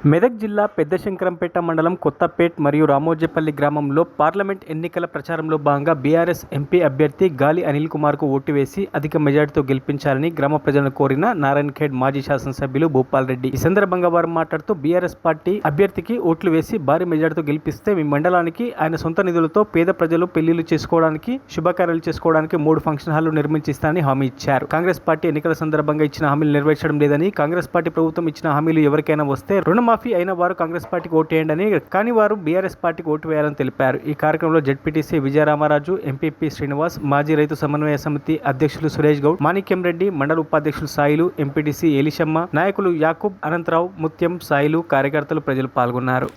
మెదక్ జిల్లా పెద్దశంకరంపేట మండలం కొత్తపేట్ మరియు రామోజేపల్లి గ్రామంలో పార్లమెంట్ ఎన్నికల ప్రచారంలో భాగంగా బీఆర్ఎస్ ఎంపీ అభ్యర్థి గాలి అనిల్ కుమార్కు ఓటు వేసి అధిక మెజార్టీతో గెలిపించాలని గ్రామ ప్రజలను కోరిన నారాయణ ఖేడ్ మాజీ శాసనసభ్యులు భూపాల్ రెడ్డి. ఈ సందర్భంగా వారు మాట్లాడుతూ బీఆర్ఎస్ పార్టీ అభ్యర్థికి ఓట్లు వేసి భారీ మెజార్టీతో గెలిపిస్తే మీ మండలానికి ఆయన సొంత నిధులతో పేద ప్రజలు పెళ్ళిళ్ళు చేసుకోవడానికి శుభకార్యాలు చేసుకోవడానికి మూడు ఫంక్షన్ హాల్లు నిర్మించిస్తానని హామీ ఇచ్చారు. కాంగ్రెస్ పార్టీ ఎన్నికల సందర్భంగా ఇచ్చిన హామీలు నెరవేర్చడం లేదని కాంగ్రెస్ పార్టీ ప్రభుత్వం ఇచ్చిన హామీలు ఎవరికైనా వస్తే రుణం రుణమాఫీ అయిన వారు కాంగ్రెస్ పార్టీకి ఓటేయండి అని కానీ వారు బీఆర్ఎస్ పార్టీకి ఓటు వేయాలని తెలిపారు. ఈ కార్యక్రమంలో జడ్పీటీసీ విజయరామరాజు ఎంపీపీ శ్రీనివాస్ మాజీ రైతు సమన్వయ సమితి అధ్యక్షులు సురేష్ గౌడ్ మాణిక్యం రెడ్డి మండల ఉపాధ్యక్షులు సాయిలు ఎంపీటీసీ ఎలిషమ్మ నాయకులు యాకూబ్ అనంతరావు ముత్యం సాయిలు కార్యకర్తలు ప్రజలు పాల్గొన్నారు.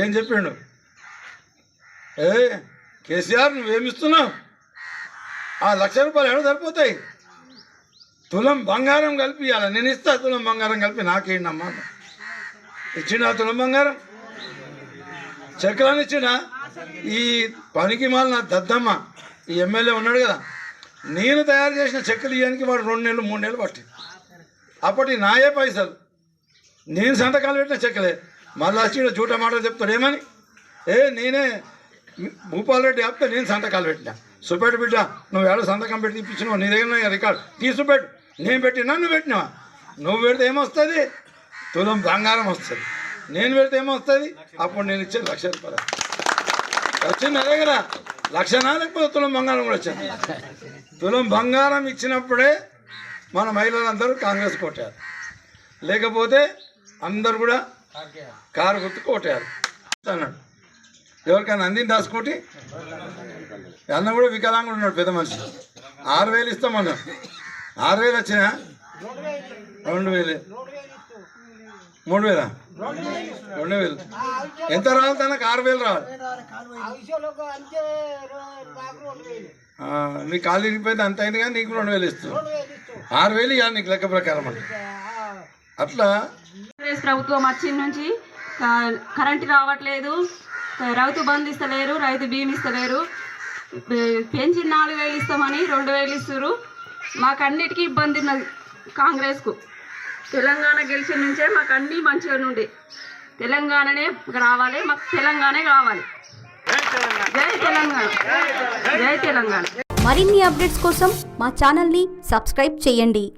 ఏం చెప్పిండు? ఏ కేసీఆర్ నువ్వేమిస్తున్నావు ఆ లక్ష రూపాయలు ఎక్కడ సరిపోతాయి? తులం బంగారం కలిపి ఇవ్వాలి నేను ఇస్తా తులం బంగారం కలిపి నాకేంటి అమ్మా తులం బంగారం? చెక్కలని ఇచ్చిండా ఈ పనికి మాలిన దద్దమ్మ ఈ ఎమ్మెల్యే ఉన్నాడు కదా నేను తయారు చేసిన చెక్కలు ఇవ్వడానికి వాడు రెండు నెలలు మూడు నెలలు పట్టింది అప్పటి నాయే పైసలు. నేను సంతకాలు పెట్టిన చెక్కలే మళ్ళీ వచ్చి జూట మాటలు చెప్తాడు ఏమని? ఏ నేనే భూపాల్ రెడ్డి చెప్తే నేను సంతకాలు పెట్టినా. సుపేట బిడ్డ నువ్వు ఏడో సంతకం పెట్టి ఇప్పించినావు నీ దగ్గర రికార్డు. తీసుపెట్టు నేను పెట్టినా నువ్వు పెట్టినావా? నువ్వు పెడితే ఏమొస్తుంది? తులం బంగారం వస్తుంది. నేను పెడితే ఏమొస్తుంది? అప్పుడు నేను ఇచ్చేది లక్ష రూపాయలు. వచ్చింది అదే కదా లక్ష లేకపోతే తులం బంగారం కూడా వచ్చింది? తులం బంగారం ఇచ్చినప్పుడే మన మహిళలందరూ కాంగ్రెస్ కొట్టారు. లేకపోతే అందరు కూడా కారు గుర్తు కొట్టారు. అన్నాడు. ఎవరికైనా అందింది దాసుకోటి అన్న కూడా వికలాంగుడు ఉన్నాడు పెద్ద మనిషి. ఆరు వేలు ఇస్తామన్నా ఆరు వేలు వచ్చినా? రెండు వేలు. మూడు వేలా? రెండు వేలు. ఎంత రావాలి తనకు? ఆరు వేలు రావాలి. ఆ, నీ కాలు ఇరిగిపోయింది అంత అయింది కానీ నీకు రెండు వేలు ఇస్తుంది ఆరు వేలు ఇవ్వాలి నీకు లెక్క ప్రకారం అంటే. అట్లా? కాంగ్రెస్ ప్రభుత్వం వచ్చిన నుంచి కరెంటు రావట్లేదు. రైతు బంధు ఇస్తలేరు రైతు బీమ్ ఇస్తలేరు. పె- నాలుగు వేలు ఇస్తామని రెండు వేలు ఇస్తారు మాకు అన్నిటికీ ఇబ్బంది ఉన్నది కాంగ్రెస్కు. తెలంగాణ గెలిచిన నుంచే మాకు అన్నీ మంచిగా ఉండే. తెలంగాణనే రావాలి మాకు తెలంగాణే కావాలి. జై తెలంగాణ. జై తెలంగాణ. మరిన్ని అప్డేట్స్ కోసం మా ఛానల్ని సబ్స్క్రైబ్ చేయండి.